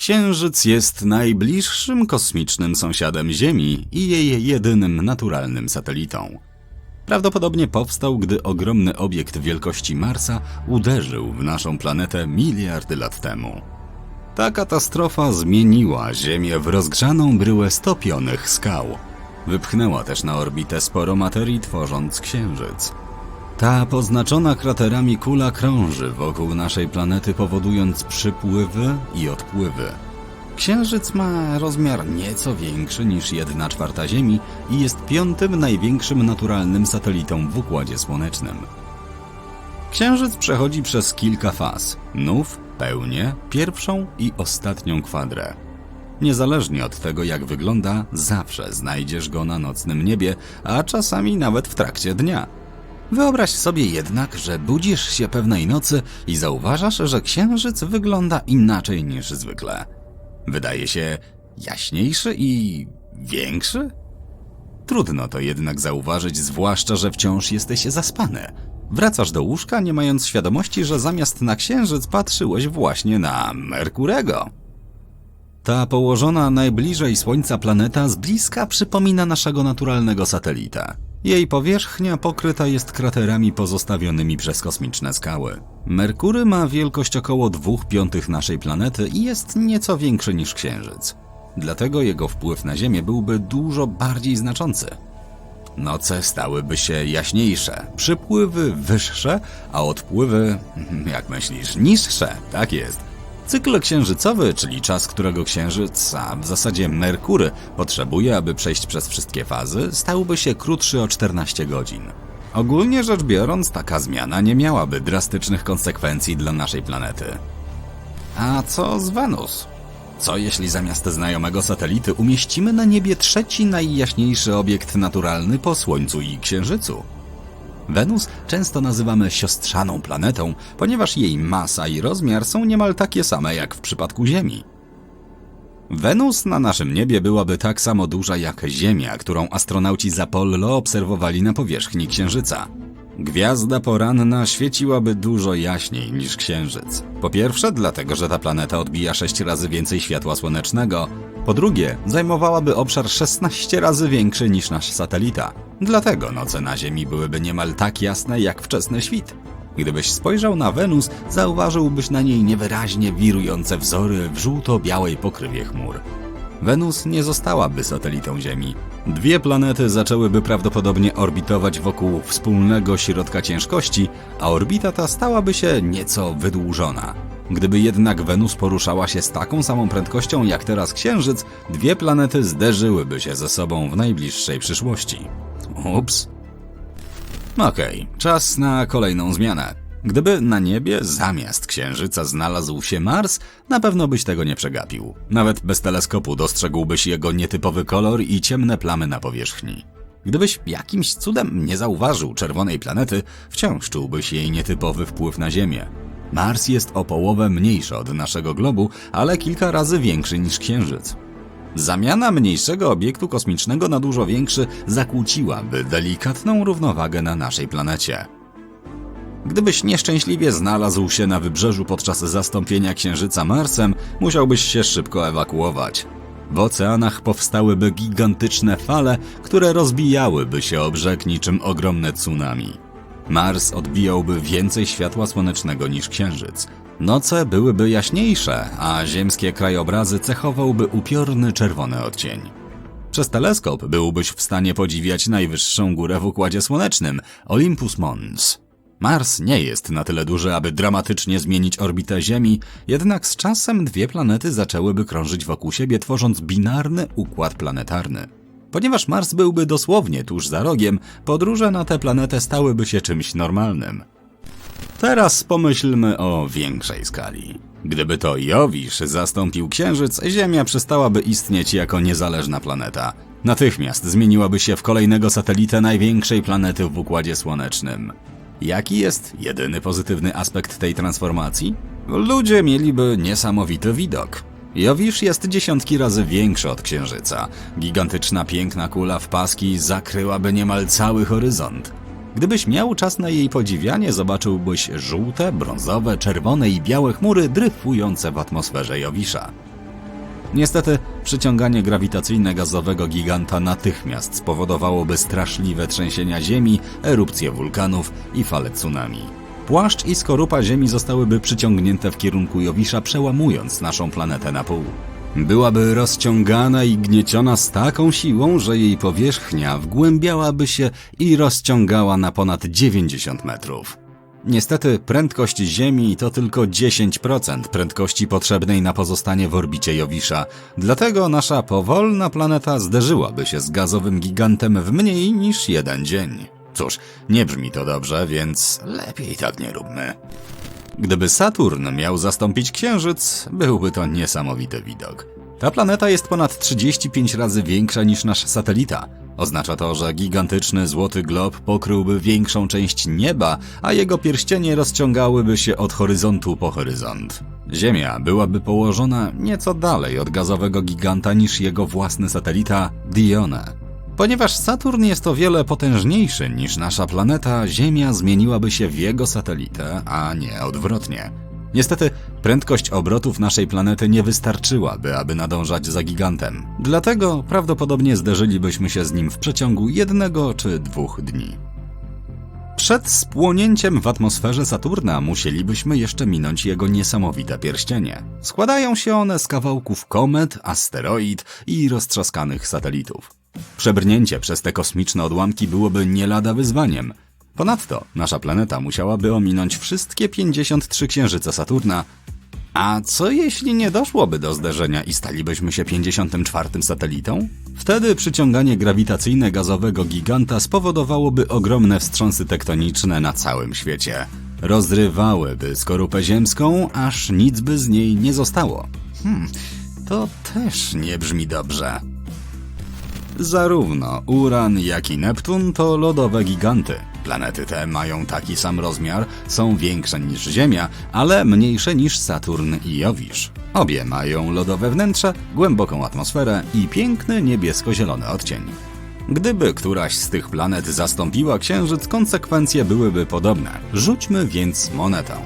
Księżyc jest najbliższym kosmicznym sąsiadem Ziemi i jej jedynym naturalnym satelitą. Prawdopodobnie powstał, gdy ogromny obiekt wielkości Marsa uderzył w naszą planetę miliardy lat temu. Ta katastrofa zmieniła Ziemię w rozgrzaną bryłę stopionych skał. Wypchnęła też na orbitę sporo materii, tworząc Księżyc. Ta poznaczona kraterami kula krąży wokół naszej planety, powodując przypływy i odpływy. Księżyc ma rozmiar nieco większy niż 1 czwarta Ziemi i jest piątym największym naturalnym satelitą w Układzie Słonecznym. Księżyc przechodzi przez kilka faz: nów, pełnię, pierwszą i ostatnią kwadrę. Niezależnie od tego, jak wygląda, zawsze znajdziesz go na nocnym niebie, a czasami nawet w trakcie dnia. Wyobraź sobie jednak, że budzisz się pewnej nocy i zauważasz, że księżyc wygląda inaczej niż zwykle. Wydaje się jaśniejszy i większy? Trudno to jednak zauważyć, zwłaszcza, że wciąż jesteś zaspany. Wracasz do łóżka, nie mając świadomości, że zamiast na księżyc patrzyłeś właśnie na Merkurego. Ta położona najbliżej Słońca planeta z bliska przypomina naszego naturalnego satelita. Jej powierzchnia pokryta jest kraterami pozostawionymi przez kosmiczne skały. Merkury ma wielkość około 2 piątych naszej planety i jest nieco większy niż Księżyc. Dlatego jego wpływ na Ziemię byłby dużo bardziej znaczący. Noce stałyby się jaśniejsze, przypływy wyższe, a odpływy, jak myślisz, niższe. Tak jest. Cykl księżycowy, czyli czas, którego księżyc, a w zasadzie Merkury, potrzebuje, aby przejść przez wszystkie fazy, stałby się krótszy o 14 godzin. Ogólnie rzecz biorąc, taka zmiana nie miałaby drastycznych konsekwencji dla naszej planety. A co z Wenus? Co jeśli zamiast znajomego satelity umieścimy na niebie trzeci najjaśniejszy obiekt naturalny po Słońcu i Księżycu? Wenus często nazywamy siostrzaną planetą, ponieważ jej masa i rozmiar są niemal takie same jak w przypadku Ziemi. Wenus na naszym niebie byłaby tak samo duża jak Ziemia, którą astronauci z Apollo obserwowali na powierzchni Księżyca. Gwiazda poranna świeciłaby dużo jaśniej niż Księżyc. Po pierwsze, dlatego, że ta planeta odbija 6 razy więcej światła słonecznego. Po drugie, zajmowałaby obszar 16 razy większy niż nasz satelita. Dlatego noce na Ziemi byłyby niemal tak jasne jak wczesny świt. Gdybyś spojrzał na Wenus, zauważyłbyś na niej niewyraźnie wirujące wzory w żółto-białej pokrywie chmur. Wenus nie zostałaby satelitą Ziemi. Dwie planety zaczęłyby prawdopodobnie orbitować wokół wspólnego środka ciężkości, a orbita ta stałaby się nieco wydłużona. Gdyby jednak Wenus poruszała się z taką samą prędkością jak teraz Księżyc, dwie planety zderzyłyby się ze sobą w najbliższej przyszłości. Ups. Okej, czas na kolejną zmianę. Gdyby na niebie zamiast Księżyca znalazł się Mars, na pewno byś tego nie przegapił. Nawet bez teleskopu dostrzegłbyś jego nietypowy kolor i ciemne plamy na powierzchni. Gdybyś jakimś cudem nie zauważył czerwonej planety, wciąż czułbyś jej nietypowy wpływ na Ziemię. Mars jest o połowę mniejszy od naszego globu, ale kilka razy większy niż Księżyc. Zamiana mniejszego obiektu kosmicznego na dużo większy zakłóciłaby delikatną równowagę na naszej planecie. Gdybyś nieszczęśliwie znalazł się na wybrzeżu podczas zastąpienia Księżyca Marsem, musiałbyś się szybko ewakuować. W oceanach powstałyby gigantyczne fale, które rozbijałyby się o brzeg niczym ogromne tsunami. Mars odbijałby więcej światła słonecznego niż Księżyc. Noce byłyby jaśniejsze, a ziemskie krajobrazy cechowałby upiorny czerwony odcień. Przez teleskop byłbyś w stanie podziwiać najwyższą górę w Układzie Słonecznym Olympus Mons. Mars nie jest na tyle duży, aby dramatycznie zmienić orbitę Ziemi, jednak z czasem dwie planety zaczęłyby krążyć wokół siebie, tworząc binarny układ planetarny. Ponieważ Mars byłby dosłownie tuż za rogiem, podróże na tę planetę stałyby się czymś normalnym. Teraz pomyślmy o większej skali. Gdyby to Jowisz zastąpił Księżyc, Ziemia przestałaby istnieć jako niezależna planeta. Natychmiast zmieniłaby się w kolejnego satelitę największej planety w Układzie Słonecznym. Jaki jest jedyny pozytywny aspekt tej transformacji? Ludzie mieliby niesamowity widok. Jowisz jest dziesiątki razy większy od Księżyca. Gigantyczna, piękna kula w paski zakryłaby niemal cały horyzont. Gdybyś miał czas na jej podziwianie, zobaczyłbyś żółte, brązowe, czerwone i białe chmury dryfujące w atmosferze Jowisza. Niestety, przyciąganie grawitacyjne gazowego giganta natychmiast spowodowałoby straszliwe trzęsienia Ziemi, erupcje wulkanów i fale tsunami. Płaszcz i skorupa Ziemi zostałyby przyciągnięte w kierunku Jowisza, przełamując naszą planetę na pół. Byłaby rozciągana i gnieciona z taką siłą, że jej powierzchnia wgłębiałaby się i rozciągała na ponad 90 metrów. Niestety prędkość Ziemi to tylko 10% prędkości potrzebnej na pozostanie w orbicie Jowisza, dlatego nasza powolna planeta zderzyłaby się z gazowym gigantem w mniej niż jeden dzień. Cóż, nie brzmi to dobrze, więc lepiej tak nie róbmy. Gdyby Saturn miał zastąpić Księżyc, byłby to niesamowity widok. Ta planeta jest ponad 35 razy większa niż nasz satelita. Oznacza to, że gigantyczny złoty glob pokryłby większą część nieba, a jego pierścienie rozciągałyby się od horyzontu po horyzont. Ziemia byłaby położona nieco dalej od gazowego giganta niż jego własny satelita Dione. Ponieważ Saturn jest o wiele potężniejszy niż nasza planeta, Ziemia zmieniłaby się w jego satelitę, a nie odwrotnie. Niestety, prędkość obrotów naszej planety nie wystarczyłaby, aby nadążać za gigantem. Dlatego prawdopodobnie zderzylibyśmy się z nim w przeciągu jednego czy dwóch dni. Przed spłonięciem w atmosferze Saturna musielibyśmy jeszcze minąć jego niesamowite pierścienie. Składają się one z kawałków komet, asteroid i roztrzaskanych satelitów. Przebrnięcie przez te kosmiczne odłamki byłoby nie lada wyzwaniem. Ponadto nasza planeta musiałaby ominąć wszystkie 53 księżyce Saturna. A co jeśli nie doszłoby do zderzenia i stalibyśmy się 54 satelitą? Wtedy przyciąganie grawitacyjne gazowego giganta spowodowałoby ogromne wstrząsy tektoniczne na całym świecie. Rozrywałyby skorupę ziemską, aż nic by z niej nie zostało. Hmm, to też nie brzmi dobrze. Zarówno Uran, jak i Neptun to lodowe giganty. Planety te mają taki sam rozmiar, są większe niż Ziemia, ale mniejsze niż Saturn i Jowisz. Obie mają lodowe wnętrze, głęboką atmosferę i piękny niebiesko-zielony odcień. Gdyby któraś z tych planet zastąpiła Księżyc, konsekwencje byłyby podobne. Rzućmy więc monetę.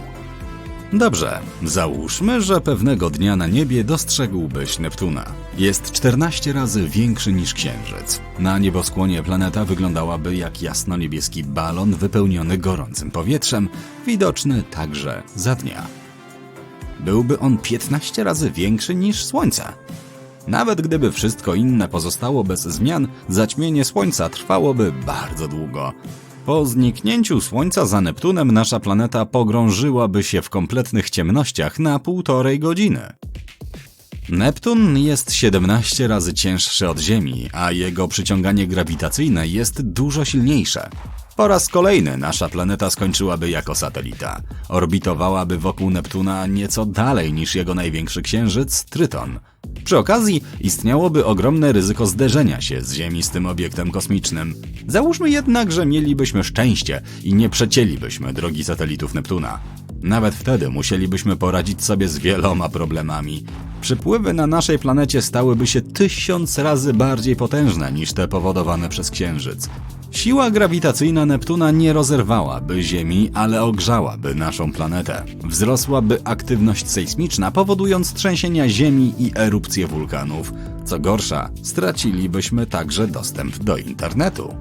Dobrze, załóżmy, że pewnego dnia na niebie dostrzegłbyś Neptuna. Jest 14 razy większy niż Księżyc. Na nieboskłonie planeta wyglądałaby jak jasno-niebieski balon wypełniony gorącym powietrzem, widoczny także za dnia. Byłby on 15 razy większy niż Słońce. Nawet gdyby wszystko inne pozostało bez zmian, zaćmienie Słońca trwałoby bardzo długo. Po zniknięciu Słońca za Neptunem nasza planeta pogrążyłaby się w kompletnych ciemnościach na półtorej godziny. Neptun jest 17 razy cięższy od Ziemi, a jego przyciąganie grawitacyjne jest dużo silniejsze. Po raz kolejny nasza planeta skończyłaby jako satelita. Orbitowałaby wokół Neptuna nieco dalej niż jego największy księżyc, Tryton. Przy okazji istniałoby ogromne ryzyko zderzenia się z Ziemi z tym obiektem kosmicznym. Załóżmy jednak, że mielibyśmy szczęście i nie przecięlibyśmy drogi satelitów Neptuna. Nawet wtedy musielibyśmy poradzić sobie z wieloma problemami. Przypływy na naszej planecie stałyby się tysiąc razy bardziej potężne niż te powodowane przez Księżyc. Siła grawitacyjna Neptuna nie rozerwałaby Ziemi, ale ogrzałaby naszą planetę. Wzrosłaby aktywność sejsmiczna, powodując trzęsienia Ziemi i erupcje wulkanów. Co gorsza, stracilibyśmy także dostęp do internetu.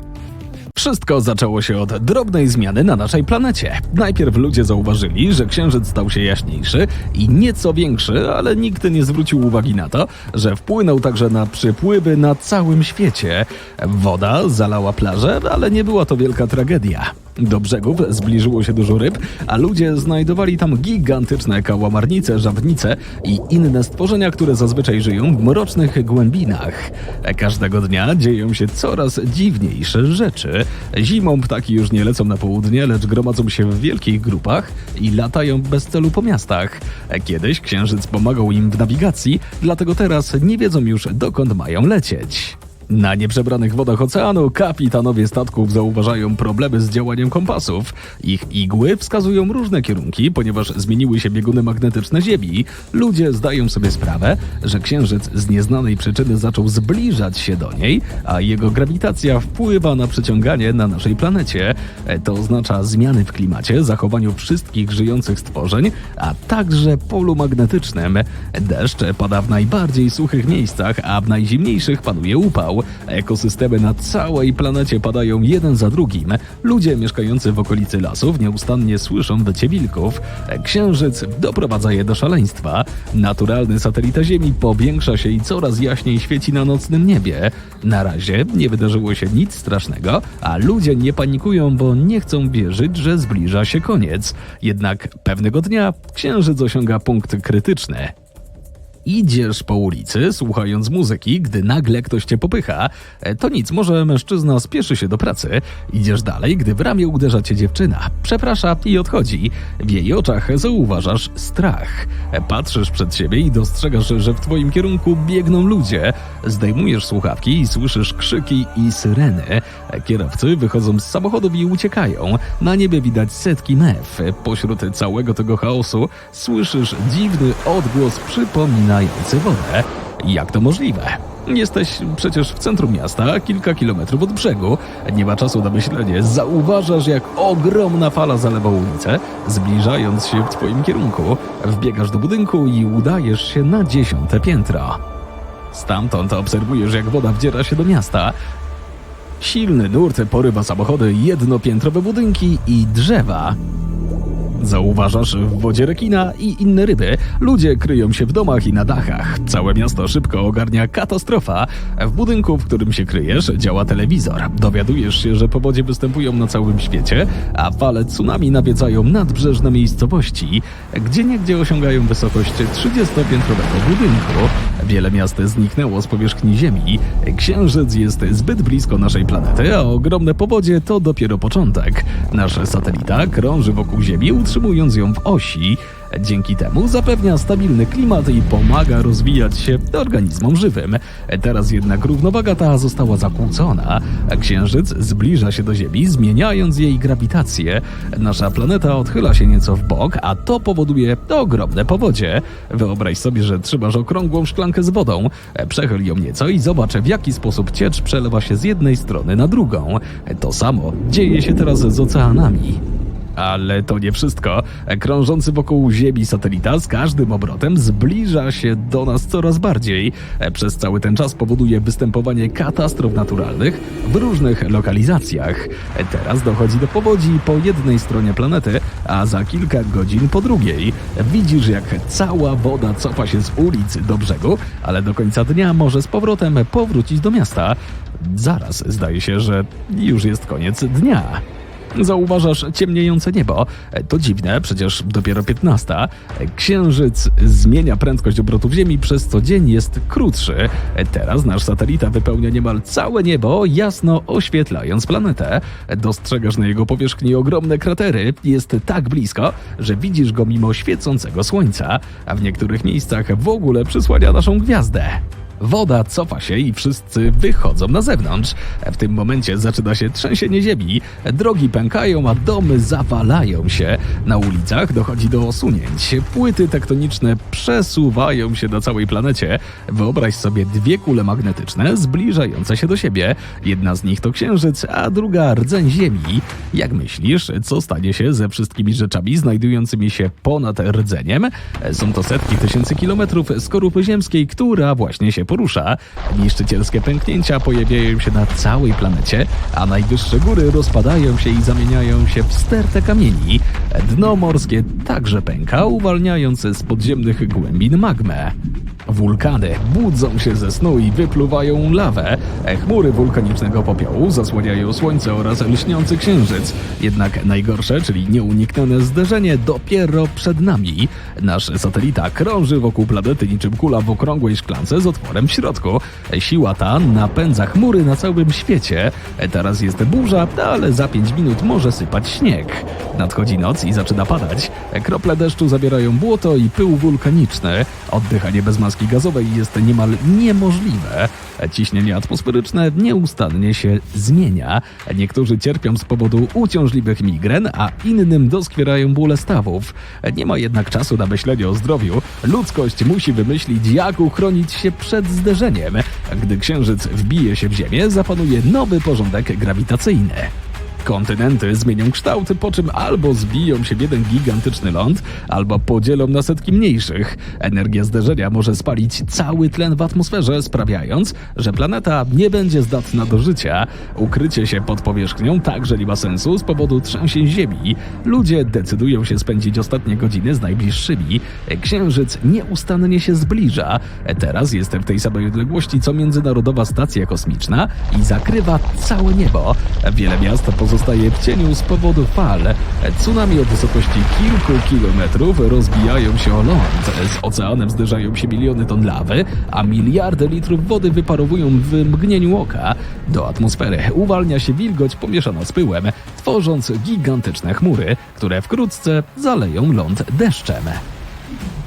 Wszystko zaczęło się od drobnej zmiany na naszej planecie. Najpierw ludzie zauważyli, że księżyc stał się jaśniejszy i nieco większy, ale nikt nie zwrócił uwagi na to, że wpłynął także na przypływy na całym świecie. Woda zalała plażę, ale nie była to wielka tragedia. Do brzegów zbliżyło się dużo ryb, a ludzie znajdowali tam gigantyczne kałamarnice, żabnice i inne stworzenia, które zazwyczaj żyją w mrocznych głębinach. Każdego dnia dzieją się coraz dziwniejsze rzeczy. Zimą ptaki już nie lecą na południe, lecz gromadzą się w wielkich grupach i latają bez celu po miastach. Kiedyś księżyc pomagał im w nawigacji, dlatego teraz nie wiedzą już dokąd mają lecieć. Na nieprzebranych wodach oceanu kapitanowie statków zauważają problemy z działaniem kompasów. Ich igły wskazują różne kierunki, ponieważ zmieniły się bieguny magnetyczne Ziemi. Ludzie zdają sobie sprawę, że Księżyc z nieznanej przyczyny zaczął zbliżać się do niej, a jego grawitacja wpływa na przyciąganie na naszej planecie. E, To oznacza zmiany w klimacie, zachowaniu wszystkich żyjących stworzeń, a także polu magnetycznym. Deszcz pada w najbardziej suchych miejscach, a w najzimniejszych panuje upał. Ekosystemy na całej planecie padają jeden za drugim. Ludzie mieszkający w okolicy lasów nieustannie słyszą wycie wilków. Księżyc doprowadza je do szaleństwa. Naturalny satelita Ziemi powiększa się i coraz jaśniej świeci na nocnym niebie. Na razie nie wydarzyło się nic strasznego, a ludzie nie panikują, bo nie chcą wierzyć, że zbliża się koniec. Jednak pewnego dnia Księżyc osiąga punkt krytyczny. Idziesz po ulicy, słuchając muzyki, gdy nagle ktoś cię popycha. E, To nic, może mężczyzna spieszy się do pracy. Idziesz dalej, gdy w ramię uderza cię dziewczyna. Przeprasza i odchodzi. W jej oczach zauważasz strach. E, Patrzysz przed siebie i dostrzegasz, że w twoim kierunku biegną ludzie. Zdejmujesz słuchawki i słyszysz krzyki i syreny. E, Kierowcy wychodzą z samochodów i uciekają. Na niebie widać setki mew. Pośród całego tego chaosu słyszysz dziwny odgłos przypominający wodę. Jak to możliwe? Jesteś przecież w centrum miasta, kilka kilometrów od brzegu. Nie ma czasu na myślenie. Zauważasz, jak ogromna fala zalewa ulicę, zbliżając się w twoim kierunku. Wbiegasz do budynku i udajesz się na dziesiąte piętro. Stamtąd obserwujesz, jak woda wdziera się do miasta. Silny nurt porywa samochody, jednopiętrowe budynki i drzewa. Zauważasz w wodzie rekina i inne ryby. Ludzie kryją się w domach i na dachach. Całe miasto szybko ogarnia katastrofa. W budynku, w którym się kryjesz, działa telewizor. Dowiadujesz się, że powodzie występują na całym świecie, a fale tsunami nawiedzają nadbrzeżne miejscowości, gdzie niegdzie osiągają wysokość 30-piętrowego budynku. Wiele miast zniknęło z powierzchni Ziemi. Księżyc jest zbyt blisko naszej planety, a ogromne powodzie to dopiero początek. Nasz satelita krąży wokół Ziemi, utrzymując ją w osi. Dzięki temu zapewnia stabilny klimat i pomaga rozwijać się organizmom żywym. Teraz jednak równowaga ta została zakłócona. Księżyc zbliża się do Ziemi, zmieniając jej grawitację. Nasza planeta odchyla się nieco w bok, a to powoduje ogromne powodzie. Wyobraź sobie, że trzymasz okrągłą szklankę z wodą. Przechyl ją nieco i zobacz, w jaki sposób ciecz przelewa się z jednej strony na drugą. To samo dzieje się teraz z oceanami. Ale to nie wszystko. Krążący wokół Ziemi satelita z każdym obrotem zbliża się do nas coraz bardziej. Przez cały ten czas powoduje występowanie katastrof naturalnych w różnych lokalizacjach. Teraz dochodzi do powodzi po jednej stronie planety, a za kilka godzin po drugiej. Widzisz, jak cała woda cofa się z ulic do brzegu, ale do końca dnia może z powrotem powrócić do miasta. Zaraz zdaje się, że już jest koniec dnia. Zauważasz ciemniejące niebo. To dziwne, przecież dopiero 15. Księżyc zmienia prędkość obrotów Ziemi, przez co dzień jest krótszy. Teraz nasz satelita wypełnia niemal całe niebo, jasno oświetlając planetę. Dostrzegasz na jego powierzchni ogromne kratery. Jest tak blisko, że widzisz go mimo świecącego słońca, a w niektórych miejscach w ogóle przysłania naszą gwiazdę. Woda cofa się i wszyscy wychodzą na zewnątrz. W tym momencie zaczyna się trzęsienie ziemi. Drogi pękają, a domy zawalają się. Na ulicach dochodzi do osunięć. Płyty tektoniczne przesuwają się na całej planecie. Wyobraź sobie dwie kule magnetyczne zbliżające się do siebie. Jedna z nich to księżyc, a druga rdzeń ziemi. Jak myślisz, co stanie się ze wszystkimi rzeczami znajdującymi się ponad rdzeniem? Są to setki tysięcy kilometrów skorupy ziemskiej, która właśnie się porusza. Niszczycielskie pęknięcia pojawiają się na całej planecie, a najwyższe góry rozpadają się i zamieniają się w stertę kamieni. Dno morskie także pęka, uwalniając z podziemnych głębin magmę. Wulkany budzą się ze snu i wypluwają lawę. Chmury wulkanicznego popiołu zasłaniają słońce oraz lśniący księżyc. Jednak najgorsze, czyli nieuniknione zderzenie dopiero przed nami. Nasz satelita krąży wokół planety niczym kula w okrągłej szklance z otworem w środku. Siła ta napędza chmury na całym świecie. Teraz jest burza, ale za 5 minut może sypać śnieg. Nadchodzi noc i zaczyna padać. Krople deszczu zabierają błoto i pył wulkaniczny. Oddychanie bez maski gazowej jest niemal niemożliwe. Ciśnienie atmosferyczne nieustannie się zmienia. Niektórzy cierpią z powodu uciążliwych migren, a innym doskwierają bóle stawów. Nie ma jednak czasu na myślenie o zdrowiu. Ludzkość musi wymyślić, jak uchronić się przed zderzeniem. Gdy księżyc wbije się w Ziemię, zapanuje nowy porządek grawitacyjny. Kontynenty zmienią kształt, po czym albo zbiją się w jeden gigantyczny ląd, albo podzielą na setki mniejszych. Energia zderzenia może spalić cały tlen w atmosferze, sprawiając, że planeta nie będzie zdatna do życia. Ukrycie się pod powierzchnią także nie ma sensu z powodu trzęsień Ziemi. Ludzie decydują się spędzić ostatnie godziny z najbliższymi. Księżyc nieustannie się zbliża. Teraz jest w tej samej odległości co Międzynarodowa Stacja Kosmiczna i zakrywa całe niebo. Wiele miast pozostaje w cieniu z powodu fal. Tsunami o wysokości kilku kilometrów rozbijają się o ląd. Z oceanem zderzają się miliony ton lawy, a miliardy litrów wody wyparowują w mgnieniu oka. Do atmosfery uwalnia się wilgoć pomieszana z pyłem, tworząc gigantyczne chmury, które wkrótce zaleją ląd deszczem.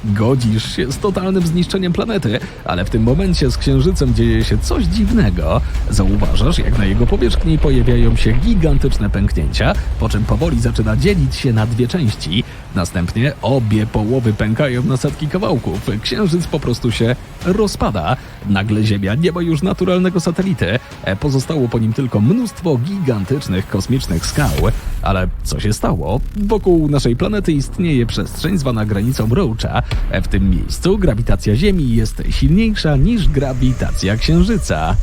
Godzisz się z totalnym zniszczeniem planety, ale w tym momencie z Księżycem dzieje się coś dziwnego. Zauważasz, jak na jego powierzchni pojawiają się gigantyczne pęknięcia, po czym powoli zaczyna dzielić się na dwie części. Następnie obie połowy pękają na setki kawałków. Księżyc po prostu się rozpada. Nagle Ziemia nie ma już naturalnego satelity. E, Pozostało po nim tylko mnóstwo gigantycznych kosmicznych skał. Ale co się stało? Wokół naszej planety istnieje przestrzeń zwana granicą Roacha. E, W tym miejscu grawitacja Ziemi jest silniejsza niż grawitacja Księżyca.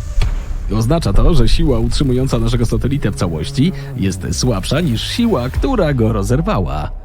Oznacza to, że siła utrzymująca naszego satelitę w całości jest słabsza niż siła, która go rozerwała.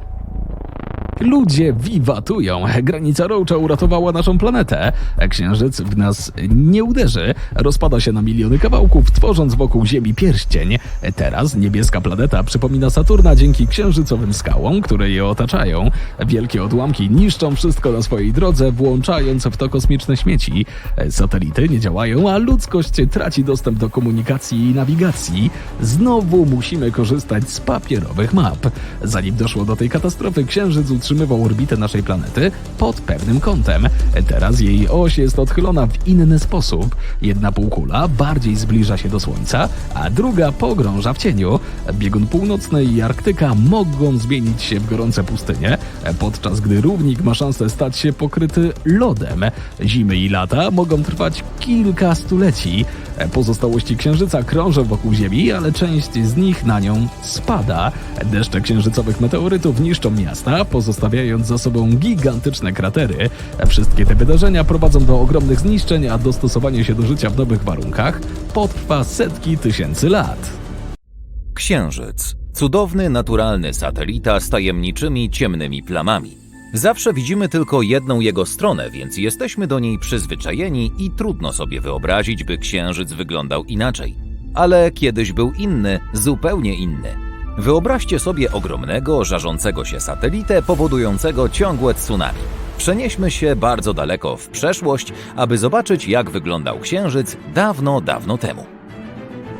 Ludzie wiwatują. Granica Roacha uratowała naszą planetę. Księżyc w nas nie uderzy. Rozpada się na miliony kawałków, tworząc wokół Ziemi pierścień. Teraz niebieska planeta przypomina Saturna dzięki księżycowym skałom, które je otaczają. Wielkie odłamki niszczą wszystko na swojej drodze, włączając w to kosmiczne śmieci. Satelity nie działają, a ludzkość traci dostęp do komunikacji i nawigacji. Znowu musimy korzystać z papierowych map. Zanim doszło do tej katastrofy, Księżyc utrzymywał orbitę naszej planety pod pewnym kątem. Teraz jej oś jest odchylona w inny sposób. Jedna półkula bardziej zbliża się do Słońca, a druga pogrąża w cieniu. Biegun północny i Arktyka mogą zmienić się w gorące pustynie, podczas gdy równik ma szansę stać się pokryty lodem. Zimy i lata mogą trwać kilka stuleci. Pozostałości Księżyca krążą wokół Ziemi, ale część z nich na nią spada. Deszcze księżycowych meteorytów niszczą miasta, pozostawiając za sobą gigantyczne kratery. Wszystkie te wydarzenia prowadzą do ogromnych zniszczeń, a dostosowanie się do życia w nowych warunkach potrwa setki tysięcy lat. Księżyc. Cudowny, naturalny satelita z tajemniczymi, ciemnymi plamami. Zawsze widzimy tylko jedną jego stronę, więc jesteśmy do niej przyzwyczajeni i trudno sobie wyobrazić, by Księżyc wyglądał inaczej. Ale kiedyś był inny, zupełnie inny. Wyobraźcie sobie ogromnego, żarzącego się satelitę powodującego ciągłe tsunami. Przenieśmy się bardzo daleko w przeszłość, aby zobaczyć, jak wyglądał Księżyc dawno, dawno temu.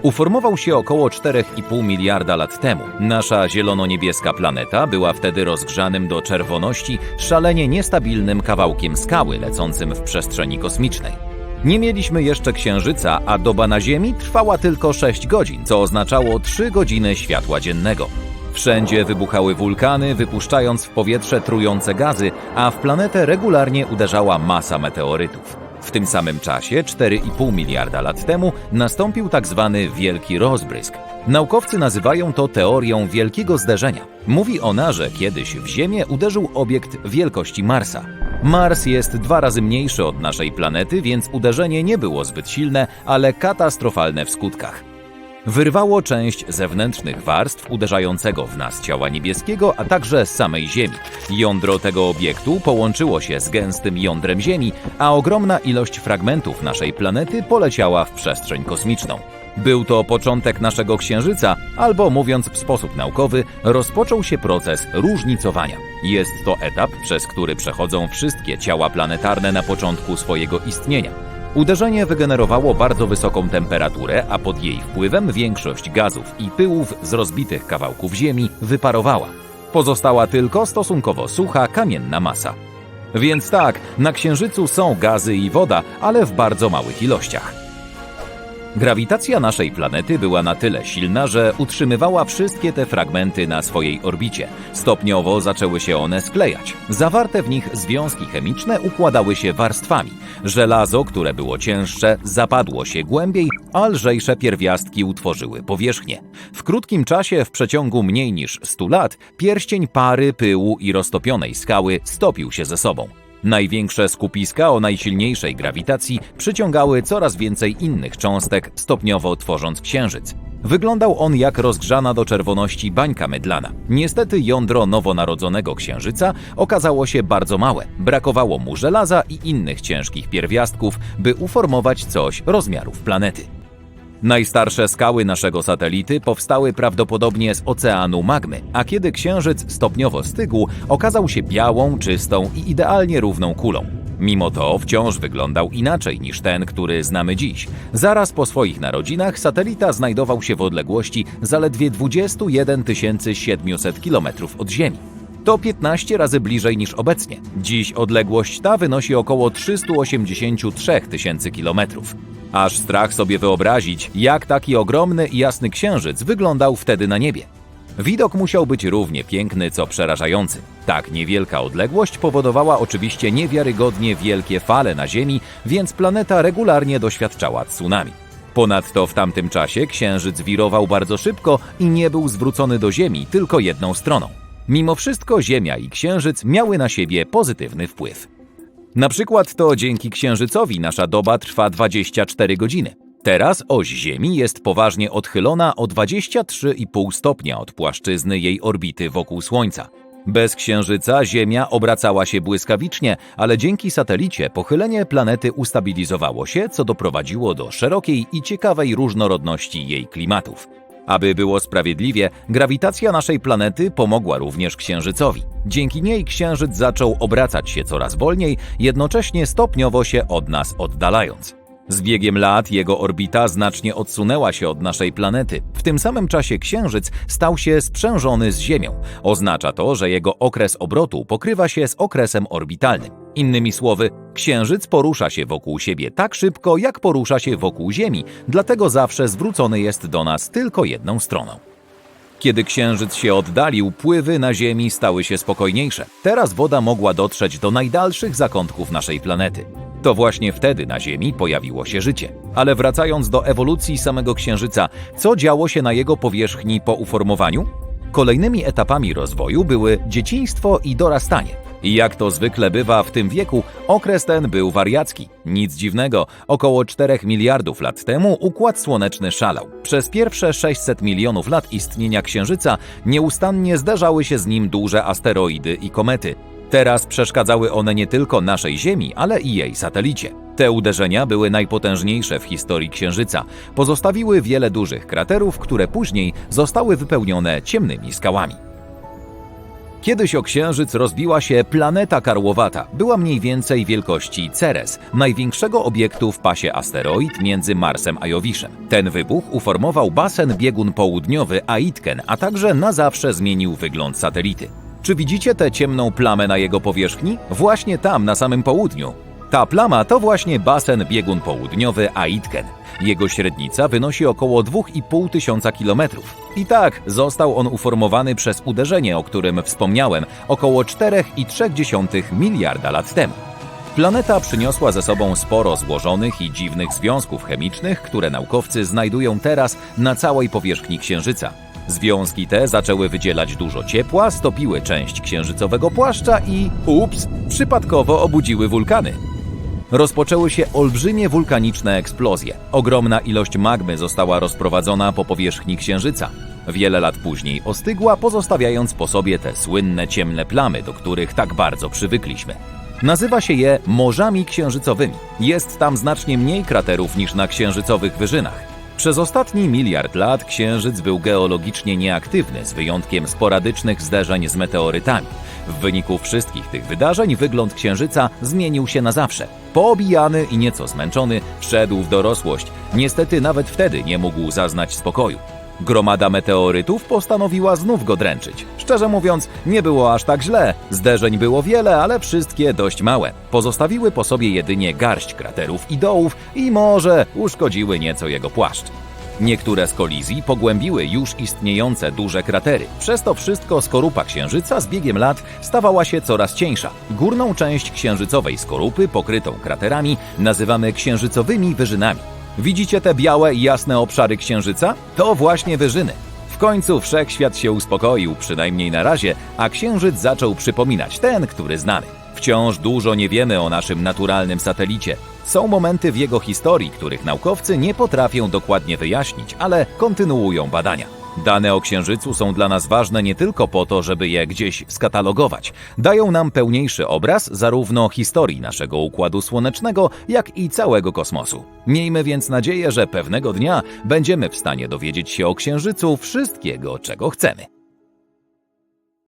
Uformował się około 4,5 miliarda lat temu. Nasza zielono-niebieska planeta była wtedy rozgrzanym do czerwoności, szalenie niestabilnym kawałkiem skały lecącym w przestrzeni kosmicznej. Nie mieliśmy jeszcze księżyca, a doba na Ziemi trwała tylko 6 godzin, co oznaczało 3 godziny światła dziennego. Wszędzie wybuchały wulkany, wypuszczając w powietrze trujące gazy, a w planetę regularnie uderzała masa meteorytów. W tym samym czasie, 4,5 miliarda lat temu, nastąpił tak zwany wielki rozbrysk. Naukowcy nazywają to teorią wielkiego zderzenia. Mówi ona, że kiedyś w Ziemię uderzył obiekt wielkości Marsa. Mars jest dwa razy mniejszy od naszej planety, więc uderzenie nie było zbyt silne, ale katastrofalne w skutkach. Wyrwało część zewnętrznych warstw uderzającego w nas ciała niebieskiego, a także samej Ziemi. Jądro tego obiektu połączyło się z gęstym jądrem Ziemi, a ogromna ilość fragmentów naszej planety poleciała w przestrzeń kosmiczną. Był to początek naszego Księżyca, albo mówiąc w sposób naukowy, rozpoczął się proces różnicowania. Jest to etap, przez który przechodzą wszystkie ciała planetarne na początku swojego istnienia. Uderzenie wygenerowało bardzo wysoką temperaturę, a pod jej wpływem większość gazów i pyłów z rozbitych kawałków Ziemi wyparowała. Pozostała tylko stosunkowo sucha, kamienna masa. Więc tak, na Księżycu są gazy i woda, ale w bardzo małych ilościach. Grawitacja naszej planety była na tyle silna, że utrzymywała wszystkie te fragmenty na swojej orbicie. Stopniowo zaczęły się one sklejać. Zawarte w nich związki chemiczne układały się warstwami. Żelazo, które było cięższe, zapadło się głębiej, a lżejsze pierwiastki utworzyły powierzchnię. W krótkim czasie, w przeciągu mniej niż 100 lat, pierścień pary, pyłu i roztopionej skały stopił się ze sobą. Największe skupiska o najsilniejszej grawitacji przyciągały coraz więcej innych cząstek, stopniowo tworząc księżyc. Wyglądał on jak rozgrzana do czerwoności bańka mydlana. Niestety jądro nowonarodzonego księżyca okazało się bardzo małe. Brakowało mu żelaza i innych ciężkich pierwiastków, by uformować coś rozmiarów planety. Najstarsze skały naszego satelity powstały prawdopodobnie z oceanu magmy, a kiedy Księżyc stopniowo stygł, okazał się białą, czystą i idealnie równą kulą. Mimo to wciąż wyglądał inaczej niż ten, który znamy dziś. Zaraz po swoich narodzinach satelita znajdował się w odległości zaledwie 21 700 km od Ziemi. To 15 razy bliżej niż obecnie. Dziś odległość ta wynosi około 383 tysięcy kilometrów. Aż strach sobie wyobrazić, jak taki ogromny i jasny księżyc wyglądał wtedy na niebie. Widok musiał być równie piękny, co przerażający. Tak niewielka odległość powodowała oczywiście niewiarygodnie wielkie fale na Ziemi, więc planeta regularnie doświadczała tsunami. Ponadto w tamtym czasie księżyc wirował bardzo szybko i nie był zwrócony do Ziemi tylko jedną stroną. Mimo wszystko Ziemia i księżyc miały na siebie pozytywny wpływ. Na przykład to dzięki księżycowi nasza doba trwa 24 godziny. Teraz oś Ziemi jest poważnie odchylona o 23,5 stopnia od płaszczyzny jej orbity wokół Słońca. Bez księżyca Ziemia obracała się błyskawicznie, ale dzięki satelicie pochylenie planety ustabilizowało się, co doprowadziło do szerokiej i ciekawej różnorodności jej klimatów. Aby było sprawiedliwie, grawitacja naszej planety pomogła również Księżycowi. Dzięki niej Księżyc zaczął obracać się coraz wolniej, jednocześnie stopniowo się od nas oddalając. Z biegiem lat jego orbita znacznie odsunęła się od naszej planety. W tym samym czasie Księżyc stał się sprzężony z Ziemią. Oznacza to, że jego okres obrotu pokrywa się z okresem orbitalnym. Innymi słowy, Księżyc porusza się wokół siebie tak szybko, jak porusza się wokół Ziemi, dlatego zawsze zwrócony jest do nas tylko jedną stroną. Kiedy księżyc się oddalił, pływy na Ziemi stały się spokojniejsze. Teraz woda mogła dotrzeć do najdalszych zakątków naszej planety. To właśnie wtedy na Ziemi pojawiło się życie. Ale wracając do ewolucji samego księżyca, co działo się na jego powierzchni po uformowaniu? Kolejnymi etapami rozwoju były dzieciństwo i dorastanie. Jak to zwykle bywa w tym wieku, okres ten był wariacki. Nic dziwnego, około 4 miliardów lat temu układ słoneczny szalał. Przez pierwsze 600 milionów lat istnienia Księżyca nieustannie zdarzały się z nim duże asteroidy i komety. Teraz przeszkadzały one nie tylko naszej Ziemi, ale i jej satelicie. Te uderzenia były najpotężniejsze w historii Księżyca. Pozostawiły wiele dużych kraterów, które później zostały wypełnione ciemnymi skałami. Kiedyś o Księżyc rozbiła się planeta karłowata. Była mniej więcej wielkości Ceres, największego obiektu w pasie asteroid między Marsem a Jowiszem. Ten wybuch uformował basen biegun południowy Aitken, a także na zawsze zmienił wygląd satelity. Czy widzicie tę ciemną plamę na jego powierzchni? Właśnie tam, na samym południu. Ta plama to właśnie basen biegun południowy Aitken. Jego średnica wynosi około 2,5 tysiąca kilometrów. I tak został on uformowany przez uderzenie, o którym wspomniałem, około 4,3 miliarda lat temu. Planeta przyniosła ze sobą sporo złożonych i dziwnych związków chemicznych, które naukowcy znajdują teraz na całej powierzchni Księżyca. Związki te zaczęły wydzielać dużo ciepła, stopiły część księżycowego płaszcza i, ups, przypadkowo obudziły wulkany. Rozpoczęły się olbrzymie wulkaniczne eksplozje. Ogromna ilość magmy została rozprowadzona po powierzchni Księżyca. Wiele lat później ostygła, pozostawiając po sobie te słynne ciemne plamy, do których tak bardzo przywykliśmy. Nazywa się je morzami księżycowymi. Jest tam znacznie mniej kraterów niż na księżycowych wyżynach. Przez ostatni miliard lat Księżyc był geologicznie nieaktywny, z wyjątkiem sporadycznych zderzeń z meteorytami. W wyniku wszystkich tych wydarzeń wygląd Księżyca zmienił się na zawsze. Poobijany i nieco zmęczony, wszedł w dorosłość. Niestety nawet wtedy nie mógł zaznać spokoju. Gromada meteorytów postanowiła znów go dręczyć. Szczerze mówiąc, nie było aż tak źle. Zderzeń było wiele, ale wszystkie dość małe. Pozostawiły po sobie jedynie garść kraterów i dołów i może uszkodziły nieco jego płaszcz. Niektóre z kolizji pogłębiły już istniejące duże kratery. Przez to wszystko skorupa Księżyca z biegiem lat stawała się coraz cieńsza. Górną część księżycowej skorupy, pokrytą kraterami, nazywamy księżycowymi wyżynami. Widzicie te białe i jasne obszary Księżyca? To właśnie wyżyny. W końcu wszechświat się uspokoił, przynajmniej na razie, a Księżyc zaczął przypominać ten, który znany. Wciąż dużo nie wiemy o naszym naturalnym satelicie. Są momenty w jego historii, których naukowcy nie potrafią dokładnie wyjaśnić, ale kontynuują badania. Dane o Księżycu są dla nas ważne nie tylko po to, żeby je gdzieś skatalogować. Dają nam pełniejszy obraz zarówno historii naszego Układu Słonecznego, jak i całego kosmosu. Miejmy więc nadzieję, że pewnego dnia będziemy w stanie dowiedzieć się o Księżycu wszystkiego, czego chcemy.